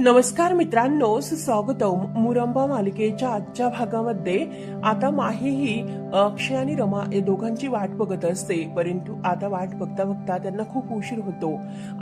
नमस्कार मित्रांनो स्वागतम मुरंबा मालिकेच्या आजच्या भागामध्ये आता माही ही अक्षय आणि रमा या दोघांची वाट बघत असते. परंतु आता वाट बघता बघता त्यांना खूप उशीर होतो.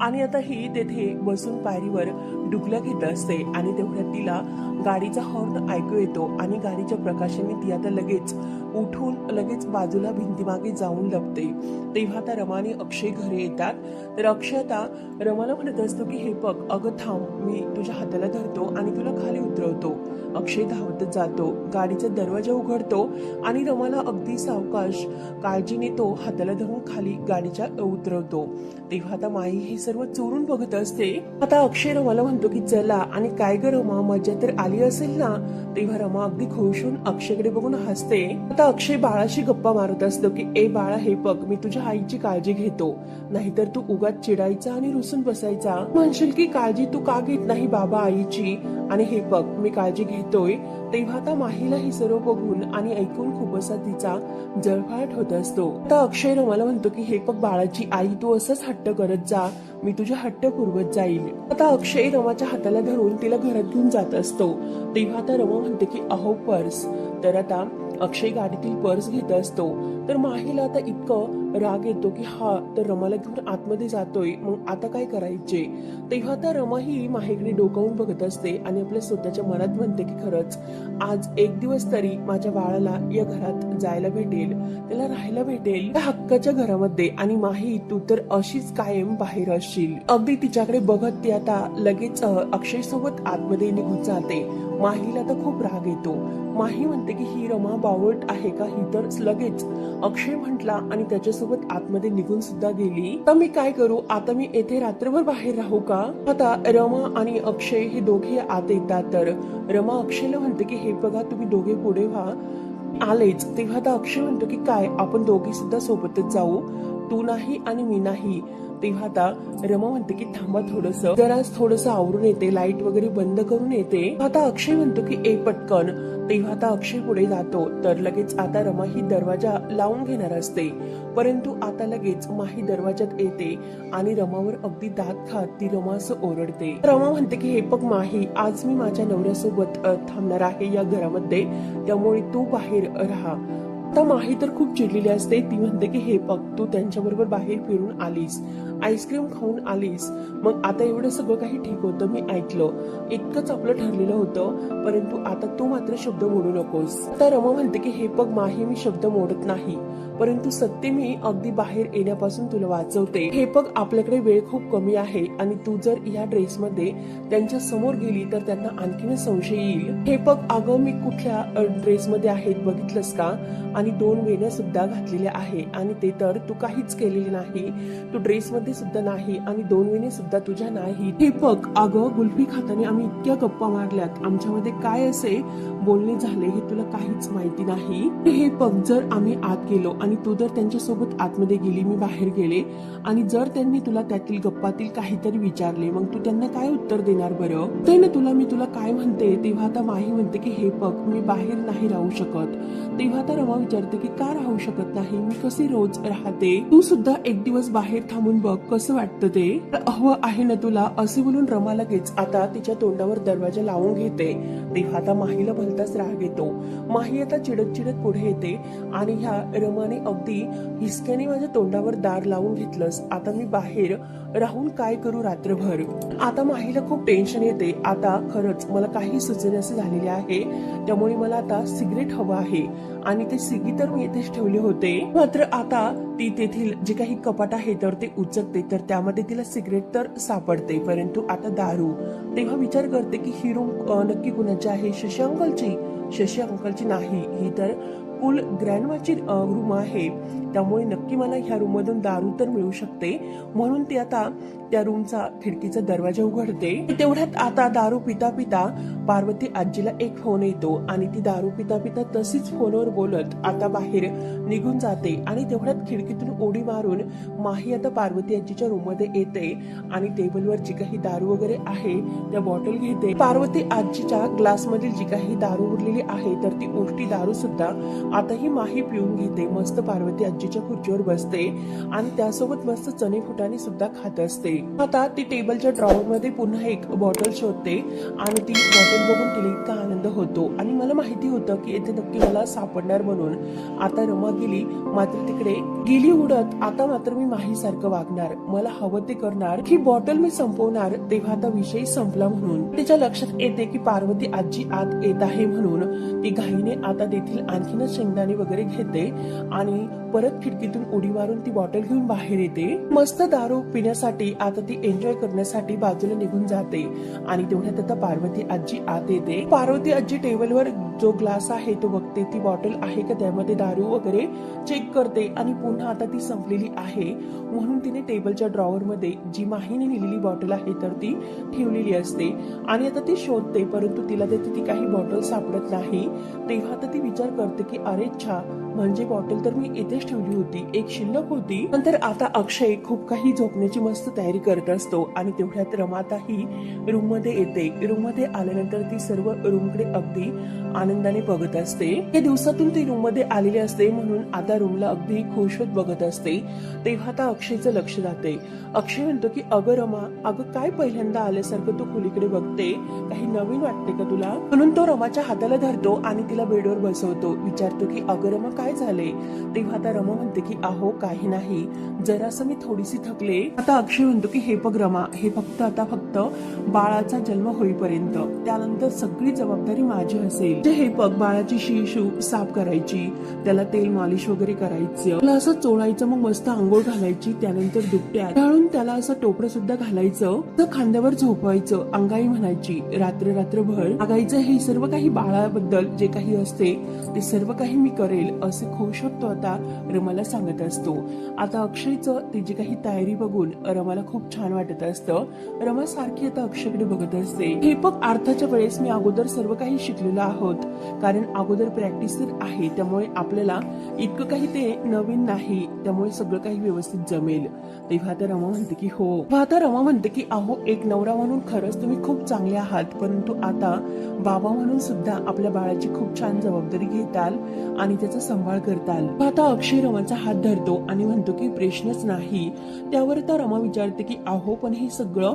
आणि आता ही तेथे बसून पायरीवर डुकलं घेत असते आणि तेवढ्यात तिला गाडीचा हॉर्न ऐकू येतो आणि गाडीच्या प्रकाशाने ती आता लगेच उठून लगेच बाजूला भिंतीमागे जाऊन लपते. तेव्हा आता रमाने अक्षय घरी येतात. तर अक्षय आता रमाला म्हणत असतो की हे बघ अगं थांब मी तुझ्या हाताला धरतो आणि तुला खाली उतरवतो. अक्षय धावतच जातो. गाडीचा दरवाजा उघडतो आणि रमाला अगदी सावकाश काळजीने तो हाताला धरून खाली गाडीच्या उतरवतो. तेव्हा आता माई हे सर्व चोरून बघत असते. आता अक्षय रमाला म्हणतो की चला आणि काय ग रमा मज्जा तर आली असेल ना? तेव्हा रमा अगदी खुश होऊन अक्षयकडे बघून हसते. आता अक्षय बाळाशी गप्पा मारत असतो की ए बाळा हे बघ मी तुझ्या आईची काळजी घेतो. नाहीतर तू उगाच चिडायचा आणि रुसून बसायचा. म्हणशील की काळजी तू का घेत नाही बाबा आईची? आणि हे बघ मी काळजी घेतोय. तेव्हा आता माहीला हे सर्व बघून आणि ऐकून खूप असा तिचा जळफाट होत असतो. आता अक्षय रमाला म्हणतो की हे बघ बाळाची आई तू असंच हट्ट करत जा. मी तुझ्या हट्ट पुरवत जाईल. आता अक्षय रमाच्या हाताला धरून तिला घरात घेऊन जात असतो. तेव्हा आता रमा म्हणते की अहो पर्स. तर आता अक्षय गाडीतील पर्स घेत असतो. तर माहीला आता इतकं राग येतो की हा तर रमाला घेऊन आतमध्ये जातोय. मग आता काय करायचे? तेव्हा तर रमा ही माहीकडे डोकावून बघत असते आणि आपल्या स्वतःच्या मनात म्हणते की खरंच आज एक दिवस तरी माझ्या बाळाला या घरात जायला भेटेल. त्याला राहायला भेटेल. त्या हक्काच्या घरामध्ये. आणि तू तर अशीच कायम बाहेर असशील. अगदी तिच्याकडे बघत ती आता लगेच अक्षय सोबत आतमध्ये निघून जाते. माहीला तर खूप राग येतो. माही म्हणते की ही रमा बावट आहे का? ही तर लगेच अक्षय म्हटला आणि त्याच्या माझ्यासोबत आतमध्ये निघून सुद्धा गेली. तर मी काय करू? आता मी येथे रात्रभर बाहेर राहू का? आता रमा आणि अक्षय हे दोघे आत येतात तर. रमा अक्षयला म्हणते की हे बघा तुम्ही दोघे पुढे व्हा. आलेच. तेव्हा आता अक्षय म्हणतो की काय? आपण दोघे सुद्धा सोबतच जाऊ. तू नाही आणि मी नाही. तेव्हा आता रमा म्हणते की थांबा थोडस. जरा थोडस आवरून येते. लाइट वगैरे बंद करून येते. आता अक्षय म्हणतो की ए पटकन. तेव्हा आता अक्षय पुढे जातो. तर लगेच आता रमा ही दरवाजा लावून घेणार असते. परंतु आता लगेच माही दरवाजात येते आणि रमावर अगदी दात खात ती रमा असं ओरडते. रमा म्हणते की हे बघ माही आज मी माझ्या नवऱ्यासोबत थांबणार आहे या घरामध्ये. त्यामुळे तू बाहेर राहा. आता माही तर खूप चिडलेली असते. ती म्हणते की हे बघ तू त्यांच्याबरोबर बाहेर फिरून आलीस. आईस्क्रीम खाऊन आलीस. मग आता एवढं सगळं काही ठीक होतं मी ऐकलं. इतकंच आपलं ठरलेलं होतं परंतु आता तू मात्र शब्द मोडू नकोस. तर रमा म्हणते की हे बघ माही मी शब्द मोडत नाही. परंतु सत्य मी अगदी बाहेर येण्यापासून तुला वाचवते. हे बघ आपल्याकडे वेळ खूप कमी आहे आणि तू जर या ड्रेसमध्ये त्यांच्यासमोर गेली तर त्यांना आणखीन संशय येईल. हे बघ अगं मी कुठल्या ड्रेसमध्ये आहेत बघितलंस का? आणि दोन वेण्या सुद्धा घातलेल्या आहे आणि ते तर तू काहीच केलेले नाही. तू ड्रेसमध्ये सुद्धा नाही आणि दोन वेणे सुद्धा तुझ्या नाही हे बघ अगं गुल्फी खाताना आम्ही इतक्या गप्पा मारल्यात. आमच्यामध्ये काय असे बोलणे झाले हे तुला काहीच माहिती नाही? हे बघ जर आम्ही आत गेलो आणि तू जर त्यांच्यासोबत आतमध्ये गेली मी बाहेर गेले आणि जर त्यांनी तुला त्यातील गप्पातील काहीतरी विचारले मग तू त्यांना काय उत्तर देणार बरं? ते ना तुला मी तुला काय म्हणते तेव्हा आता माही म्हणते की हे बघ मी बाहेर नाही राहू शकत. तेव्हा आता रमा विचारते की का राहू शकत नाही? मी कसे रोज राहते? तू सुद्धा एक दिवस बाहेर थांबून बघ कसं वाटतं ते? अहो आहे ना तुला असे बोलून रमा लगेच आता तिच्या तोंडावर दरवाजा लावून घेते. तेव्हा आता माहीला भलताच राग येतो. माही आता चिडत चिडत पुढे येते आणि ह्या रमाने अगदी हिसक्याने माझ्या तोंडावर दार लावून घेतलंस. आता मी बाहेर राहून काय करू रात्रभर? आता माहीला खूप टेन्शन येते. आता खरंच मला काही सुचण्याचे झालेले आहे. त्यामुळे मला आता सिगरेट हवं आहे. आणि ते सिगी तर मी येथेच ठेवले होते. मात्र आता ती तेथील जे काही कपाट आहे तर ते उचकते. तर त्यामध्ये तिला सिगरेट तर सापडते. परंतु आता दारू. तेव्हा विचार करते की ही रूम नक्की कुणाची आहे? शशी अंकलची? शशी अंकलची नाही. ही तर कुल ग्रँडमाची रूम आहे. त्यामुळे नक्की मला ह्या रूम मधून दारू तर मिळू शकते. म्हणून ती आता त्या रूमचा खिडकीचा दरवाजा उघडते. तेवढ्यात आता दारू पिता पिता पार्वती आजीला एक फोन येतो आणि ती दारू पिता पिता तशीच फोनवर बोलत आता बाहेर निघून जाते आणि तेवढ्यात खिडकीतून उडी मारून माही आता पार्वती आजीच्या रूममध्ये येते आणि टेबलवर जी काही दारू वगैरे आहे त्या बॉटल घेते. पार्वती आजीच्या ग्लास मधील जी काही दारू उरलेली आहे तर ती ओष्टी दारू सुद्धा आता ही माही पिऊन घेते मस्त पार्वती आजीच्या खुर्चीवर बसते आणि त्यासोबत मस्त चणे फुटाणे सुद्धा खात असते. आता ती टेबलच्या ड्रॉवर मध्ये पुन्हा एक बॉटल शोधते आणि ती बॉटल बघून तिला इतका आनंद होतो. आणि मला माहिती होतं की येथे नक्की मला सापडणार म्हणून. आता रमा गेली मात्र तिकडे गेली उडत आता मात्र मी माही सारखं वागणार. मला हवं ते करणार ही बॉटल मी संपवणार तेव्हा आता विषय संपला म्हणून. तिच्या लक्षात येते की पार्वती आजी आत येत आहे म्हणून. ती घाईने आता देखील आणखीनच शेंगदाणे वगैरे घेते आणि परत खिडकीतून उडी मारून ती बॉटल घेऊन बाहेर येते. मस्त दारू पिण्यासाठी आता ती एन्जॉय करण्यासाठी बाजूला निघून जाते आणि तेवढ्यात आता पार्वती आजी आत येते. पार्वती आजी टेबलवर जो ग्लास आहे तो बघते ती बॉटल आहे का त्यामध्ये दारू वगैरे चेक करते आणि पुन्हा आता ती संपलेली आहे. म्हणून तिने टेबलच्या ड्रॉवर मध्ये जी माहीने लिहिलेली बॉटल आहे तर ती ठेवलेली असते आणि आता ती शोधते परंतु तिला तिथे ती काही बॉटल सापडत नाही. तेव्हा आता ती विचार करते की अरेच्छा म्हणजे बॉटल तर मी इथेच ठेवली होती. एक शिल्लक होती. नंतर आता अक्षय खूप काही झोपण्याची मस्त तयारी करत असतो आणि तेवढ्यात रमाताही रूममध्ये येते. रूममध्ये आल्यानंतर ती सर्व रूमकडे अगदी आनंदाने बघत असते. या दिवसातून ती रूममध्ये आलेली असते म्हणून आता रूमला अगदी खुश होत बघत असते. तेव्हा आता अक्षयचं लक्ष जाते. अक्षय म्हणतो की अगं रमा अगं काय पहिल्यांदा आल्यासारखं तू खोलीकडे बघते? काही नवीन वाटते का तुला? म्हणून तो रमाच्या हाताला धरतो आणि तिला बेडवर बसवतो. विचारतो की अगं रमा काय झाले? तेव्हा त्या रमा म्हणते की अहो काही नाही. जरासं मी थोडीशी थकले. आता अक्षय म्हणतो की हे बघ रमा हे फक्त आता फक्त बाळाचा जन्म होईपर्यंत. त्यानंतर सगळी जबाबदारी माझी असेल. जे हे बघ बाळाची शिशू साफ करायची त्याला तेल मालिश वगैरे करायचं. त्याला असं चोळायचं मग मस्त आंघोळ घालायची त्यानंतर दुपट्या टाळून त्याला असं टोपरं सुद्धा घालायचं. तर खांद्यावर झोपायचं अंगाई म्हणायची रात्र रात्रभर. आगायचं हे सर्व काही बाळाबद्दल जे काही असते ते सर्व काही मी करेल असं खुश होतो आता रमाला सांगत असतो. आता अक्षयचं तिची काही तयारी बघून रमाला खूप छान वाटत असतं. रमा सारखी आता अक्षयकडे बघत असते. हे बघ अर्थाच्या वेळेस मी अगोदर सर्व काही शिकलेलो आहोत. कारण अगोदर प्रॅक्टिस तर आहे त्यामुळे आपल्याला इतकं काही ते नवीन नाही त्यामुळे सगळं काही व्यवस्थित जमेल. तेव्हा आता रमा म्हणते की हो. आता रमा म्हणते की अहो एक नवरा म्हणून खरंच तुम्ही खूप चांगले आहात परंतु आता बाबा म्हणून सुद्धा आपल्या बाळाची खूप छान जबाबदारी घेताल आणि त्याचा सांभाळ करताल. आता अक्षय रमाचा हात धरतो आणि म्हणतो की प्रश्नच नाही. त्यावर तर रमा विचारते की अहो पण हे सगळं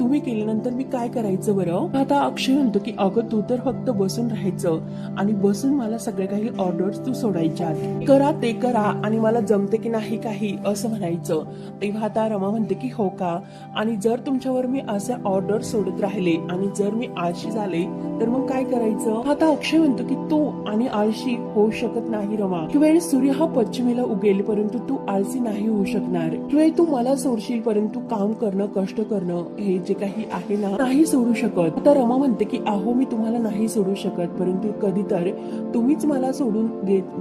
तुम्ही केल्यानंतर मी काय करायचं बरं? आता अक्षय म्हणतो की अगं तू तर फक्त बसून राहायचं आणि बसून मला सगळे काही ऑर्डर्स तू सोडायच्या करा ते करा आणि मला जमते की नाही काही असं म्हणायचं. तेव्हा आता रमा म्हणते की हो का? आणि जर तुमच्यावर मी असे ऑर्डर सोडत राहिले आणि जर मी आळशी झाले तर मग काय करायचं? आता अक्षय म्हणतो की तू आणि आळशी होऊ शकत नाही रमा. वेळ सूर्य हा पश्चिमेला उगेल परंतु तू आळसी नाही होऊ शकणार. किंवा तू मला सोडशील परंतु काम करणं कष्ट करणं हे जे काही आहे ना नाही सोडू शकत. आता रमा म्हणते की अहो मी तुम्हाला नाही सोडू शकत परंतु कधी तर तुम्हीच मला सोडून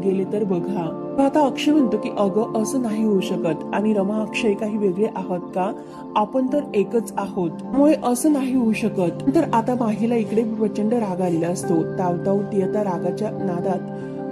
गेले तर बघा. आता अक्षय म्हणतो की अगं असं नाही होऊ शकत. आणि रमा अक्षय काही वेगळे आहोत का? आपण तर एकच आहोत. त्यामुळे असं नाही होऊ शकत. तर आता माहीला इकडे प्रचंड राग आलेला असतो. तावताव ती आता रागाच्या नादात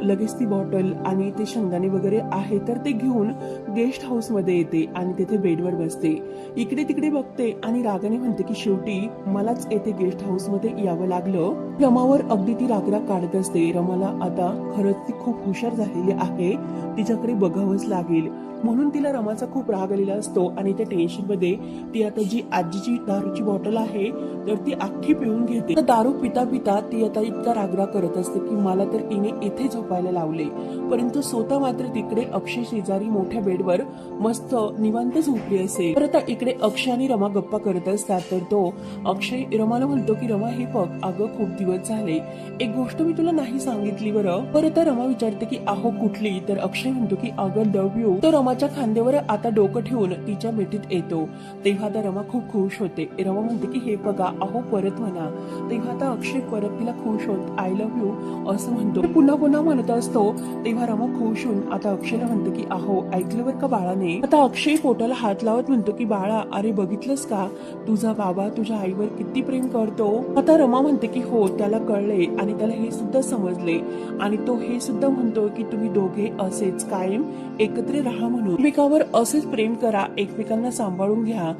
लगेच ती बॉटल आणि ते शेंगदाणे वगैरे आहे तर ते घेऊन गेस्ट हाऊसमध्ये येते आणि तिथे बेडवर बसते. इकडे तिकडे बघते आणि रागाने म्हणते की शेवटी मलाच येथे गेस्ट हाऊसमध्ये यावं लागलं. रमावर अगदी ती रागराग काढत असते. रमाला आता खरंच ती खूप हुशार झालेली आहे. तिच्याकडे बघावंच लागेल. म्हणून तिला रमाचा खूप राग आलेला असतो आणि त्या टेन्शनमध्ये ती आता जी आजीची दारूची बॉटल आहे तर ती अख्खी पिऊन घेते. तर दारू पिता पिता ती आता इतका रागराग करत असते की मला तर तिने इथे झोपायला लावले. परंतु स्वतः मात्र तिकडे अक्षय शेजारी मोठ्या बेडवर मस्त निवांत झोपली असेल. तर आता इकडे अक्षय आणि रमा गप्पा करत असतात तर तो अक्षय रमाला म्हणतो की रमा हे बघ अगं खूप दिवस झाले. एक गोष्ट मी तुला नाही सांगितली बरं. परत रमा विचारते की आहो कुठली? तर अक्षय म्हणतो की अगं लव्ह यू तर रमा रमाच्या खांद्यावर आता डोकं ठेवून तिच्या मिठीत येतो. तेव्हा आता रमा खूप खुश होते. रमा म्हणते की हे बघा अहो परत म्हणा. तेव्हा आता अक्षय परत तिला खुश होत आय लव्ह यू असं म्हणतो. पुन्हा पुन्हा म्हणत असतो. तेव्हा रमा खुश होऊन आता अक्षयला म्हणतो की अहो ऐकलं बरं का बाळाने? आता अक्षय पोटाला हात लावत म्हणतो की बाळा अरे बघितलंस का? तुझा बाबा तुझ्या आईवर किती प्रेम करतो. आता रमा म्हणते की हो त्याला कळले आणि त्याला हे सुद्धा समजले आणि तो हे सुद्धा म्हणतो की तुम्ही दोघे असेच कायम एकत्र राहा म्हणून एकमेकावर असेच प्रेम करा एकमेकांना सांभाळून घ्या.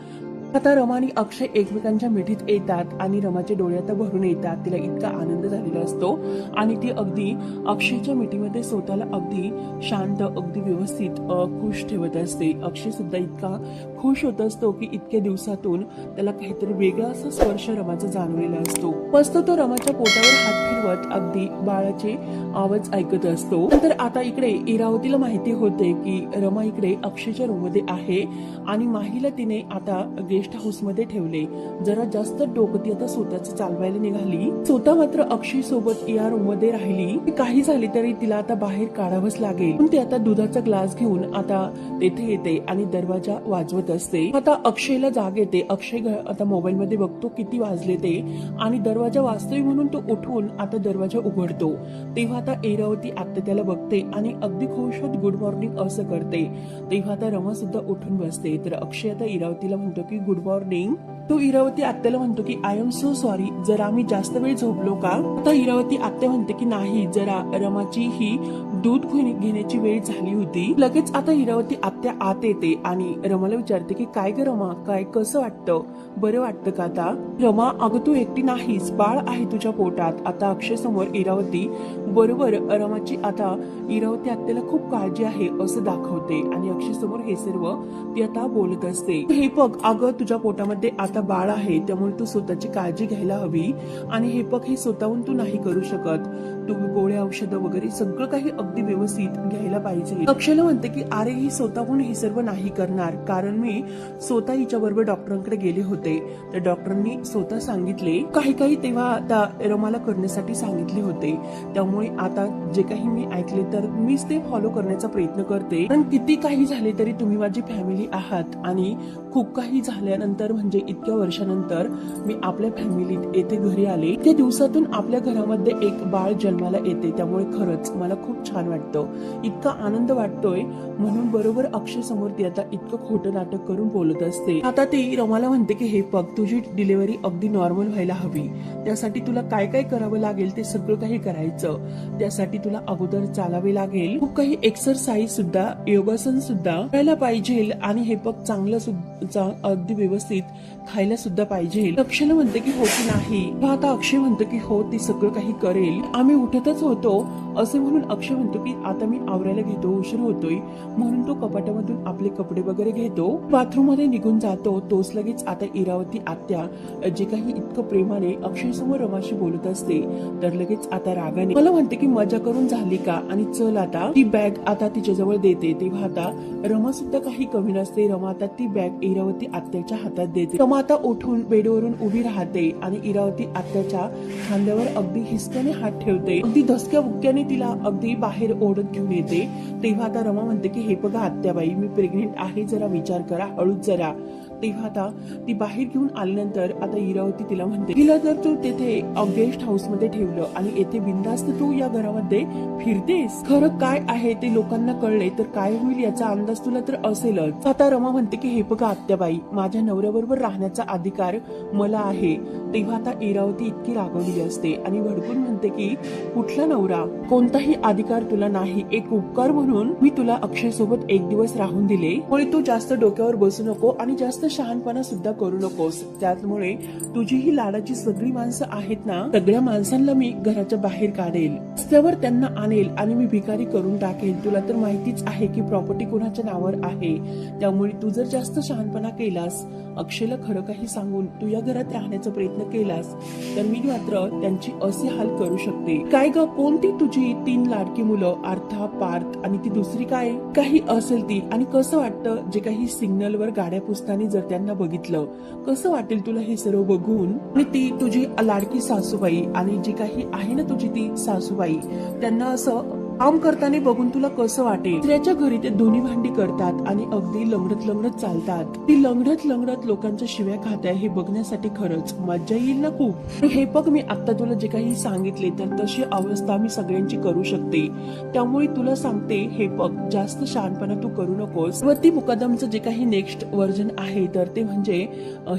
आता रमा आणि अक्षय एकमेकांच्या मिठीत येतात आणि रमाचे डोळे आता भरून येतात. तिला इतका आनंद झालेला असतो आणि ती अगदी अक्षयच्या मिठीमध्ये स्वतःला अगदी शांत अगदी व्यवस्थित खुश ठेवत असते. अक्षय सुद्धा इतका खुश होत असतो की इतक्या दिवसातून त्याला काहीतरी वेगळा असा स्पर्श रमाचा जाणवलेला असतो. मस्त तो रमाच्या पोटावर हात फिरवत अगदी बाळाचे आवाज ऐकत असतो. तर आता इकडे इरावतीला माहिती होते की रमा इकडे अक्षयच्या रूममध्ये आहे आणि माहीला तिने आता गेस्ट हाऊसमध्ये ठेवले. जरा जास्त डोकं ती आता स्वतःच चालवायला निघाली. स्वतः मात्र अक्षय सोबत या रूममध्ये राहिली काही झाले तरी तिला आता बाहेर काढावंच लागेल. पण ती आता दुधाचा ग्लास घेऊन आता तेथे येते आणि दरवाजा वाजवत असते. आता अक्षयला जाग येते. अक्षय आता मोबाईल मध्ये बघतो किती वाजले ते. आणि दरवाजा वाजतोय म्हणून तो उठून आता दरवाजा उघडतो. तेव्हा आता एरावती आत्ता त्याला बघते आणि अगदी खुश गुड मॉर्निंग असं करते. तेव्हा आता रमा सुद्धा उठून बसते. तर अक्षय आता इरावतीला म्हणतो की गुड मॉर्निंग तो इरावती आत्याला म्हणतो की आय एम सो सॉरी जरा आम्ही जास्त वेळ झोपलो का? तर इरावती आत्या म्हणते की नाही. जरा रमाची ही दूध घेण्याची वेळ झाली होती. लगेच आता इरावती आत्या आत येते आणि रमाला विचारते की काय ग रमा? काय कसं वाटतं? बरं वाटतं का आता? रमा अगं तू एकटी नाहीस. बाळ आहे तुझ्या पोटात. आता अक्षय समोर इरावती. बरोबर रमाची आता इरावती आत्याला खूप काळजी आहे असं दाखवते आणि अक्षय समोर हे सर्व ती आता बोलत असते. हे बघ अगं तुझ्या पोटामध्ये आता बाळ आहे. त्यामुळे तू स्वतःची काळजी घ्यायला हवी आणि हे बघ हे स्वतःहून तू नाही करू शकत. तुम्ही गोळ्या औषधं वगैरे सगळं काही अगदी व्यवस्थित घ्यायला पाहिजे. अक्षयला म्हणते की अरे ही स्वतःहून हे सर्व नाही करणार. कारण मी स्वतः हिच्या बरोबर डॉक्टरांकडे गेले होते. तर डॉक्टरांनी स्वतः सांगितले काही काही तेव्हा आता रमाला करण्यासाठी सांगितले होते. त्यामुळे आता जे काही मी ऐकले तर मीच ते फॉलो करण्याचा प्रयत्न करते. कारण किती काही झाले तरी तुम्ही माझी फॅमिली आहात आणि खूप काही झाल्यानंतर म्हणजे इतक्या वर्षानंतर मी आपल्या फॅमिलीत येथे घरी आले. त्या दिवसातून आपल्या घरामध्ये एक बाळ जन्माला येते. त्यामुळे खरंच मला खूप छान वाटतं. इतका आनंद वाटतोय. म्हणून बरोबर अक्षय समोर ती आता इतकं खोटं नाटक करून बोलत असते. आता ती रमाला म्हणते की हे बघ तुझी डिलिव्हरी अगदी नॉर्मल व्हायला हवी. त्यासाठी तुला काय काय करावं लागेल ते सगळं काही करायचं. त्यासाठी तुला अगोदर चालावे लागेल. खूप काही एक्सरसाइज सुद्धा योगासन सुद्धा करायला पाहिजे आणि हे बघ चांगलं सुद्धा चा- अगदी व्यवस्थित. खायला सुद्धा पाहिजे. अक्षयला म्हणते की हो की नाही आता अक्षय म्हणतो की हो ती सगळं काही करेल. आम्ही उठतच होतो. असे म्हणून अक्षय म्हणतो की आता मी आवरायला घेतो उशीर होतोय. म्हणून तो कपाटामधून आपले कपडे वगैरे घेतो. बाथरूममध्ये निघून जातो. तोच लगेच आता इरावती आत्या जे काही इतकं प्रेमाने अक्षय समोर रमाशी बोलत असते तर लगेच आता रागाने मला म्हणते की मजा करून झाली का? आणि चल आता. ती बॅग आता तिच्याजवळ देते. तेव्हा आता रमा सुद्धा काही कमी नसते. रमा आता ती बॅग इरावती आत्याच्या हातात देते. रमा आता उठून बेडवरून उभी राहते आणि इरावती आत्याच्या खांद्यावर अगदी हिसक्याने हात ठेवते. अगदी धसक्या बुक्क्याने तिला अगदी बाहेर ओढत घेऊन येते. तेव्हा आता रमा म्हणते की हे बघा आत्याबाई मी प्रेग्नेंट आहे जरा विचार करा हळूच जरा. तेव्हा आता ती बाहेर घेऊन आल्यानंतर आता इरावती तिला म्हणते तिला जर तू तेथे गेस्ट हाऊसमध्ये ठेवलं आणि येथे बिंदास्त तू या घरामध्ये फिरतेस खरं काय आहे ते लोकांना कळले तर काय होईल याचा अंदाज तुला तर असेलच. आता रमा म्हणते की हे बघा आत्याबाई माझ्या नवऱ्याबरोबर राहण्याचा अधिकार मला आहे. तेव्हा आता इरावती इतकी रागवलेली असते आणि भडकून म्हणते की कुठला नवरा? कोणताही अधिकार तुला नाही. एक उपकार म्हणून मी तुला अक्षय सोबत एक दिवस राहून दिले. मुळे तू जास्त डोक्यावर बसू नको आणि जास्त शहाणपणा सुद्धा करू नकोस. त्यामुळे तुझी ही लाडाची सगळी माणसं आहेत ना? सगळ्या माणसांना मी घराच्या बाहेर काढेल. रस्त्यावर त्यांना आणेल आणि मी भिकारी करून टाकेल. तुला तर माहितीच आहे की प्रॉपर्टी कोणाच्या नावावर आहे. त्यामुळे तू जर जास्त शहाणपणा केलास अक्षयला खरं काही सांगून तू या घरात राहण्याचा प्रयत्न केलास तर मी मात्र त्यांची असे हाल करू शकते. काय ग कोणती तुझी तीन लाडकी मुलं आर्था पार्थ आणि ती दुसरी काय? काही असेल ती. आणि कसं वाटतं जे काही सिग्नलवर गाड्या पुसताना जर त्यांना बघितलं कसं वाटेल तुला हे सर्व बघून? आणि ती तुझी लाडकी सासूबाई आणि जी काही आहे ना तुझी ती सासूबाई त्यांना असं काम करताना बघून तुला कसं वाटेल? स्त्रियाच्या घरी ते दोन्ही भांडी करतात आणि अगदी लंगडत लंगडत चालतात. ती लंगडत लंगडत लोकांच्या शिव्या खात्या हे बघण्यासाठी खरंच मज्जा येईल ना खूप? हे बघ मी आता तुला जे काही सांगितले तर तशी अवस्था मी सगळ्यांची करू शकते. त्यामुळे तुला सांगते हे बघ जास्त शहाणपणा तू करू नकोस. वती मुकादमचं जे काही नेक्स्ट वर्जन आहे तर ते म्हणजे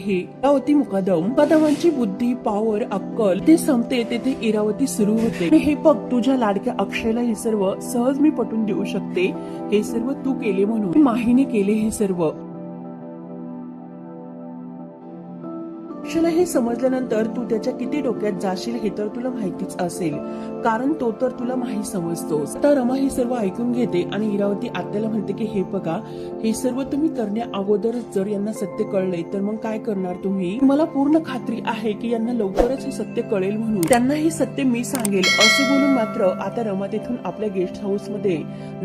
हे इरावती मुकादम. मुकादमांची बुद्धी पावर अक्कल ते संपते तेथे इरावती सुरू होते. हे बघ तुझ्या लाडक्या अक्षयला हे सर्व सहज मी पटून देऊ शकते. हे सर्व तू केले म्हणून माहीने केले हे सर्व. अक्षयला हे समजल्यानंतर तू त्याच्या किती डोक्यात जाशील हे तर तुला माहितीच असेल. कारण तो तर तुला माहीत समजतोस आता रमा हे सर्व ऐकून घेते आणि इरावती आत्याला म्हणते की हे बघा हे सर्व तुम्ही करण्या अगोदर जर यांना सत्य कळले तर मग काय करणार तुम्ही? मला पूर्ण खात्री आहे की यांना लवकरच हे सत्य कळेल म्हणून. त्यांना हे सत्य मी सांगेल असे बोलून मात्र आता रमा तिथून आपल्या गेस्ट हाऊसमध्ये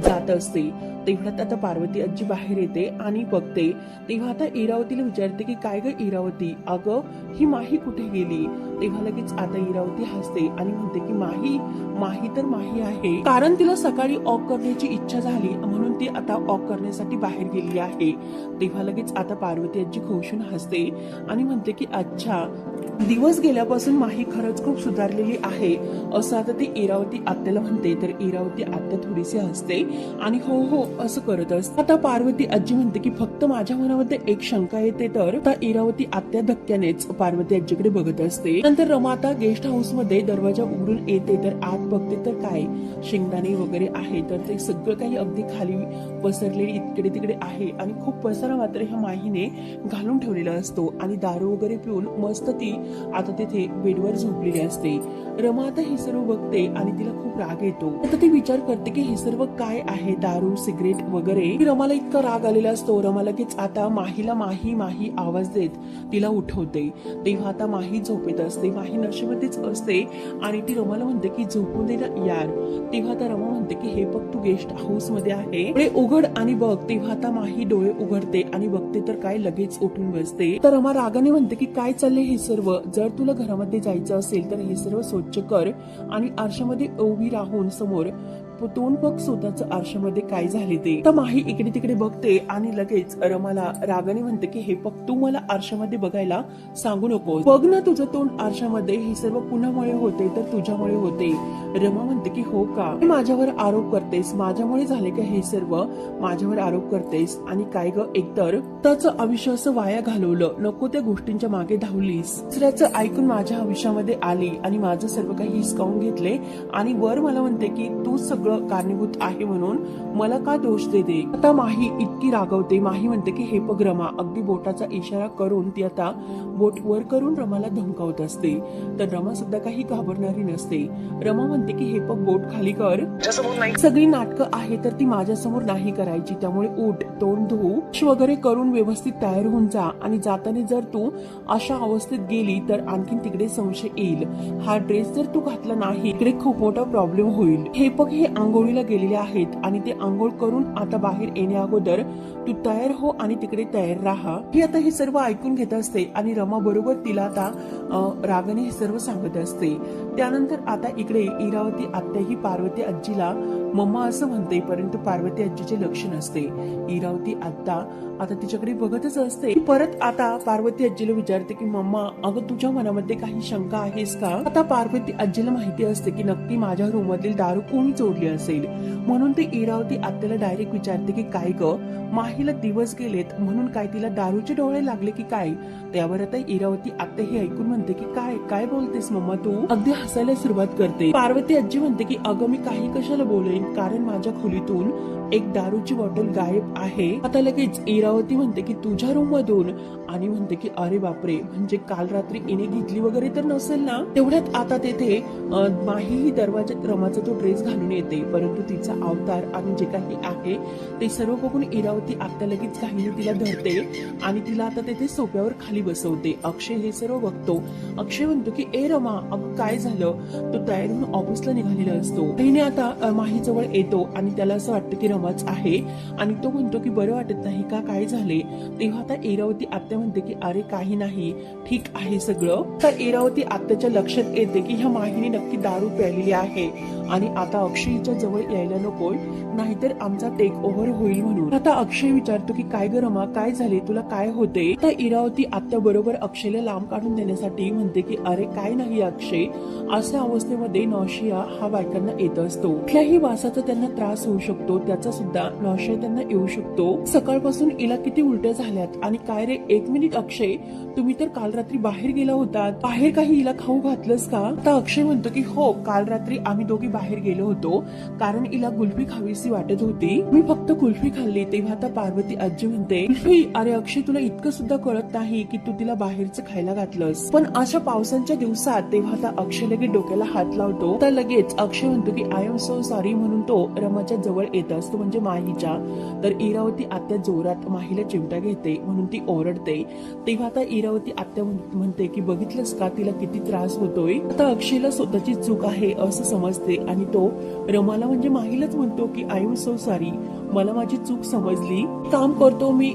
जात असते. तेवढ्यात आता पार्वती आजी बाहेर येते आणि बघते. तेव्हा आता इरावतीला विचारते की काय ग इरावती? अगं ही माही कुठे गेली? तेव्हा लगेच आता इरावती हसते आणि म्हणते की माही माही तर माही आहे. कारण तिला सकाळी ऑक करण्याची इच्छा झाली म्हणून ती आता ऑक करण्यासाठी बाहेर गेली आहे. तेव्हा लगेच आता पार्वती आजी खोशून हसते आणि म्हणते की अच्छा दिवस गेल्यापासून माही खरंच खूप सुधारलेली आहे. असं आता ती इरावती आत्याला म्हणते. तर इरावती आत्या थोडीशी हसते आणि हो हो असं करत असते. आता पार्वती आजी म्हणते की फक्त माझ्या मनामध्ये एक शंका येते तर इरावती आत्या धक्क्यानेच पार्वती आजीकडे बघत असते. नंतर रमाता गेस्ट हाऊसमध्ये दरवाजा उघडून येते तर आत बघते तर काय? शेंगदाणे वगैरे आहे तर ते सगळं काही अगदी खाली पसरलेले इकडे तिकडे आहे. आणि खूप पसारा मात्र ह्या माहीने घालून ठेवलेला असतो. आणि दारू वगैरे पिऊन मस्त ती आता तिथे बेडवर झोपलेली असते. रमा आता हे सर्व बघते आणि तिला खूप राग येतो. आता ती विचार करते की हे सर्व काय आहे? दारू सिगरेट वगैरे? रमाला इतका राग आलेला असतो? रमा लगेच आता माहीला माही माही आवाज देत तिला उठवते. तेव्हा आता माही झोपेत असते. माही नशेमध्येच असते आणि ती रमाला म्हणते की झोपून दे ना यार. तेव्हा आता रमा म्हणते की हे बघ तू गेस्ट हाऊसमध्ये आहे उघड आणि बघ. तेव्हा आता माही डोळे उघडते आणि बघते तर काय लगेच उठून बसते. तर रमा रागाने म्हणते की काय चाललंय हे सर्व? जर तुला घरामध्ये जायचं असेल तर हे सर्व उच्च कर आणि आरशामध्ये उभी राहून समोर पुतून बघ स्वतःच आरशामध्ये काय झाले ते? तर माही इकडे तिकडे बघते आणि लगेच रमाला रागाने म्हणते की हे बघ तू मला आरशामध्ये बघायला सांगू नको बघ ना तुझं तोंड आरशामध्ये. हे सर्व कुणामुळे होते तर तुझ्यामुळे होते. रमा म्हणते की हो का? माझ्यावर आरोप करतेस. माझ्यामुळे झाले का हे सर्व? माझ्यावर आरोप करतेस. आणि काय ग? एकतर त्याचं आयुष्य असं वाया घालवलं. नको त्या गोष्टींच्या मागे धावलीस. दुसऱ्याचं ऐकून माझ्या आयुष्यामध्ये आली आणि माझं सर्व काही हिसकावून घेतले. आणि वर मला म्हणते की तू सगळं कारणीभूत आहे म्हणून मला का दोष देते? आता माही इतकी रागवते माही म्हणते की हे बघ रमा अगदी बोटाचा इशारा करून ती आता बोट वर करून रमाला धमकावत असते. तर रमा सुद्धा काही घाबरणारी नसते. रमा म्हणते की हे बघ बोट खाली कर. सगळी नाटकं आहे तर ती माझ्यासमोर नाही करायची. त्यामुळे उठ तोंड धू वगैरे करून व्यवस्थित तयार होऊन जा. आणि जाताना जर तू अशा अवस्थेत गेली तर आणखीन तिकडे संशय येईल. हा ड्रेस जर तू घातला नाही इकडे खूप मोठा प्रॉब्लेम होईल. हे बघ हे आंघोळीला गेलेले आहेत आणि ते आंघोळ करून आता बाहेर येण्या अगोदर तू तयार हो आणि तिकडे तयार राहा. ही आता हे सर्व ऐकून घेत असते आणि रमा बरोबर तिला आता रागाने हे सर्व सांगत असते. त्यानंतर आता इकडे इरावती आत्या ही पार्वती आजीला मम्मा असं म्हणते परंतु पार्वती आजीचे लक्ष नसते. इरावती आत्ता आता तिच्याकडे बघतच असते. परत आता पार्वती आजीला विचारते की मम्मा अगं तुझ्या मनामध्ये काही शंका आहेस का? आता पार्वती आजीला माहिती असते की नक्की माझ्या रूम मधील दारू कोणी चोरली असेल. म्हणून ती इरावती आत्याला डायरेक्ट विचारते की काय ग? माहीला दिवस गेलेत म्हणून काय तिला दारूचे डोळे लागले की काय? त्यावर आता इरावती आत्या हे ऐकून म्हणते की काय काय बोलतेस मम्मा तू? अगदी हसायला सुरुवात करते. पार्वती आजी म्हणते की अगं मी काही कशाला बोलेन? कारण माझ्या खोलीतून एक दारूची बॉटल गायब आहे. आता लगेच इरावती म्हणते की तुझ्या रूम मधून आणि म्हणते की अरे बापरे! म्हणजे काल रात्री इने घेतली वगैरे तर नसेल ना? तेवढ्यात आता तेथे माही दरवाजात रमाचा तो ड्रेस घालून येते. परंतु तिचा अवतार आणि जे काही आहे ते सर्व बघून इरावती आत्ता लगेच काही तिला धरते आणि तिला आता तेथे सोप्यावर खाली बसवते. अक्षय हे सर्व बघतो. अक्षय म्हणतो की ए रमा अगं काय झालं? तो तयार होऊन ऑफिसला निघालेला असतो. तिने आता माहीजवळ येतो आणि त्याला असं वाटतं की रमाच आहे आणि तो म्हणतो की बरं वाटत नाही का? काय झाले? तेव्हा आता एरावती आत्या म्हणते की अरे काही नाही. ठीक आहे सगळं. तर एरावती आत्याच्या लक्षात येते की ह्या माहीने नक्की दारू प्यालेली आहे. आणि आता अक्षय अक्षयच्या जवळ यायला नकोय नाहीतर आमचा टेक ओव्हर होईल म्हणून. आता अक्षय विचारतो की काय ग रमा काय झाले तुला काय होते तर इरावती आत्या बरोबर अक्षयला लांब काढून देण्यासाठी म्हणते की अरे काय नाही अक्षय. अशा अवस्थेमध्ये नॉशिया हा बायकांना येत असतो. कुठल्याही वासाचा त्यांना त्रास होऊ शकतो त्याचा सुद्धा नॉशय त्यांना येऊ शकतो. सकाळपासून इला किती उलट्या झाल्यात? आणि काय रे एक मिनिट अक्षय तुम्ही तर काल रात्री बाहेर गेला होता बाहेर काही इला खाऊ घातलंस का? तर अक्षय म्हणतो की हो काल रात्री आम्ही दोघी बाहेर गेलो होतो. कारण हिला कुल्फी खावीशी वाटत होती. मी फक्त कुल्फी खाल्ली तेव्हा आता पार्वती आजी म्हणते कुल्फी अरे अक्षय तुला इतकं सुद्धा कळत नाही की तू तिला बाहेरचं खायला घातलंस. पण अशा पावसांच्या दिवसात तेव्हा आता अक्षय लगेच डोक्याला हात लावतो. तर लगेच अक्षय म्हणतो की आय एम सो सॉरी म्हणून तो रमाच्या जवळ येत असतो म्हणजे माहीच्या. तर इरावती आत्या जोरात माहीला चिमटा घेते म्हणून ती ओरडते. तेव्हा आता इरावती आत्या म्हणते की बघितलंस का तिला किती त्रास होतोय? आता अक्षयला स्वतःची चूक आहे असं समजते. आणि तो रम मला म्हणजे माहीलाच म्हणतो की आय एम सो सॉरी मला माझी चूक समजली. काम करतो मी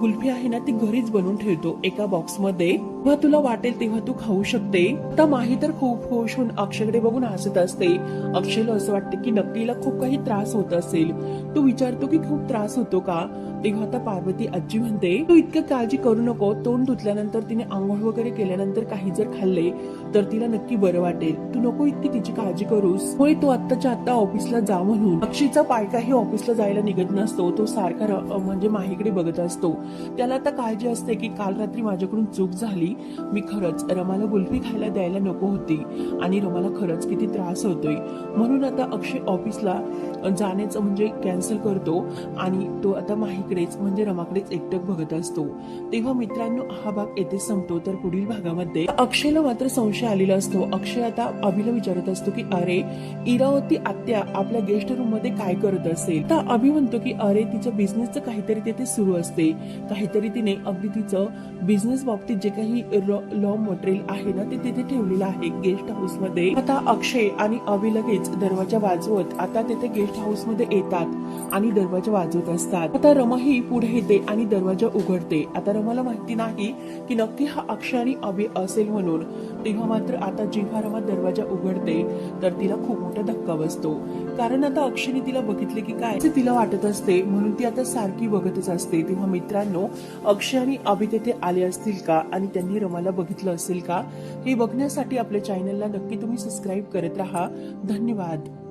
गुल्फी आहे ना ती घरीच बनवून ठेवतो एका बॉक्समध्ये तुला वाटेल तेव्हा तू खाऊ शकते. तर माही तर खूप खुश होऊन अक्षयकडे बघून हसत असते. अक्षयला असं वाटते की नक्कीला खूप काही त्रास होत असेल. तू विचारतो की खूप त्रास होतो का? तेव्हा आता पार्वती आजी म्हणते तू इतकं काळजी करू नको. तोंड धुतल्यानंतर तिने आंघोळ वगैरे केल्यानंतर काही जर खाल्ले तर तिला नक्की बरं वाटेल. तू नको इतकी तिची काळजी करूस. होय तू आत्ताच्या आत्ता ऑफिसला जा म्हणून. अक्षयचा पायकाही ऑफिसला जायला निघत नसतो तो सारखा म्हणजे माहीकडे बघत असतो. त्याला आता काळजी असते की काल रात्री माझ्याकडून चूक झाली. मी खरंच रमाला गुल्फी खायला द्यायला नको होती आणि रमाला खरंच किती त्रास होतोय. म्हणून आता अक्षय ऑफिसला जाण्याचं म्हणजे कॅन्सल करतो आणि तो आता माहीकडेच म्हणजे रमाकडेच एकटक बघत असतो. तेव्हा मित्रांनो हा भाग येथे संपतो तर पुढील भागामध्ये अक्षयला मात्र संशय आलेला असतो. अक्षय आता अभिला विचारत असतो की अरे इरावती आत्या आपल्या गेस्ट रूममध्ये काय करत असेल? तर अभि म्हणतो की अरे तिच्या बिझनेसचं काहीतरी तिथे सुरू असते. काहीतरी तिने अगदी तिचं बिझनेस बाबतीत जे काही लॉ मटेरियल आहे ना ते तिथे ठेवलेलं आहे गेस्ट हाऊसमध्ये. आता अक्षय आणि अभि लगेच दरवाजा वाजवत आता तिथे गेस्ट हाऊसमध्ये येतात आणि दरवाजा वाजवत असतात. आता रमा ही पुढे येते आणि दरवाजा उघडते. आता रमाला माहिती नाही की नक्की हा अक्षय आणि अभि असेल म्हणून. तेव्हा मात्र आता जेव्हा रमा दरवाजा उघडते तर तिला खूप मोठा धक्का बसतो. कारण आता अक्षयने तिला बघितले की काय तिला वाटत वाटत असते म्हणून ती आता सारखी बघतच असते. तेव्हा मित्रांनो अक्षय आणि अभि तेथे आले असतील का? आणि त्यांनी रमाला बघितलं असेल का? हे बघण्यासाठी आपल्या चॅनलला नक्की तुम्ही सबस्क्राईब करत राहा. धन्यवाद.